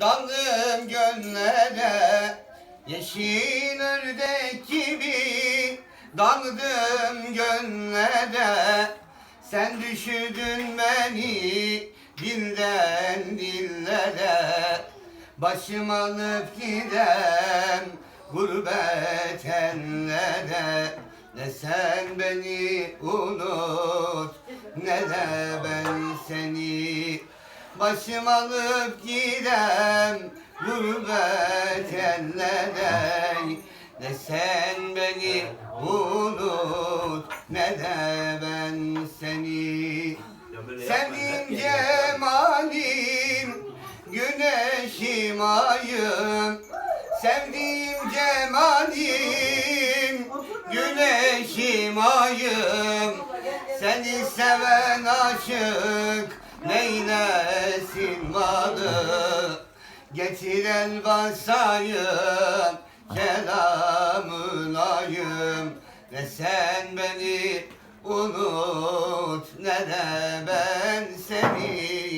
Daldım göllere Yeşil ördek gibi. Daldım göllere Sen düşürdün beni Dilden dillere. Başım alıp gidem Gurbet ellere. Ne sen beni unut Ne de ben Başım alıp gidem Gurbet ellere Ne sen beni unut Ne de ben seni. Sevdiğim cemalim Güneşim ayım. Sevdiğim cemalim Güneşim ayım. Seni seven aşık Neylesin varı Getir el basayım Kelamın Ve sen beni unut Ne de ben seni?